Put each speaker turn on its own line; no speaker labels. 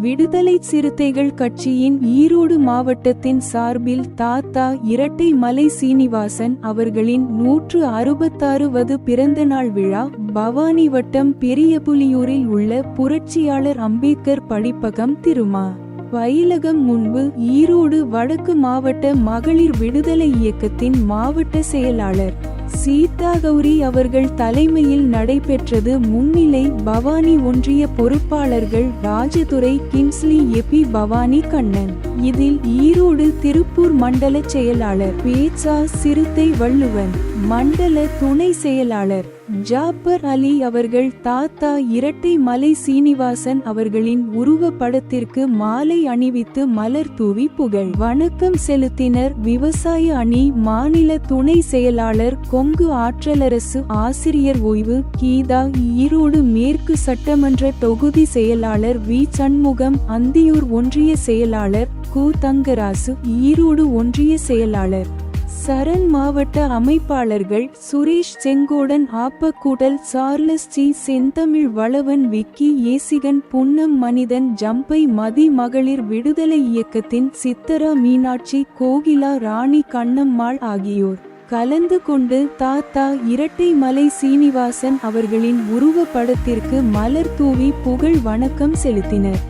விடுதலை சிறுத்தைகள் கட்சியின் ஈரோடு மாவட்டத்தின் சார்பில் தாத்தா இரட்டை மலை சீனிவாசன் அவர்களின் நூற்று அறுபத்தாறுவது பிறந்தநாள் விழா பவானி வட்டம் பெரியபுலியூரில் உள்ள புரட்சியாளர் அம்பேத்கர் படிப்பகம் திருமா. பயிலகம் முன்பு ஈரோடு வடக்கு மாவட்ட மகளிர் விடுதலை இயக்கத்தின் மாவட்ட செயலாளர். சீதா கௌரி அவர்கள் தலைமையில் நடைபெற்றது முன்னிலை பவானி ஒன்றிய பொறுப்பாளர்கள் ராஜதுரை கிம்ஸ்லி எபி பவானி கண்ணன். இதில் ஈரோடு திருப்பூர் மண்டல செயலாளர் பேச்சா சிறுத்தை வள்ளுவன். மண்டல துணை செயலாளர் ஜாப்பர் அலி அவர்கள் தாத்தா இரட்டை மலை சீனிவாசன் அவர்களின் உருவப்படத்திற்கு மாலை அணிவித்து மலர் தூவி புகழ். வணக்கம் செலுத்தினர் விவசாய அணி மாநில துணை செயலாளர் கொங்கு ஆற்றலரசு ஆசிரியர் ஓய்வு கீதா ஈரோடு மேற்கு சட்டமன்ற தொகுதி செயலாளர் வி. சண்முகம் அந்தியூர் ஒன்றிய செயலாளர் கு. தங்கராசு ஈரோடு ஒன்றிய செயலாளர் சரண் மாவட்ட அமைப்பாளர்கள் சுரேஷ் செங்கோடன் ஆப்பக்கூடல் சார்லஸ் சி. செந்தமிழ் வளவன் விக்கி ஏசிகன் புன்னம் மனிதன் ஜம்பை மதி மகளிர் விடுதலை இயக்கத்தின் சித்தரா மீனாட்சி கோகிலா ராணி கண்ணம்மாள் ஆகியோர். கலந்து கொண்டு தாத்தா இரட்டை மலை சீனிவாசன் அவர்களின் உருவப்படத்திற்கு மலர் தூவி புகழ் வணக்கம் செலுத்தினர்.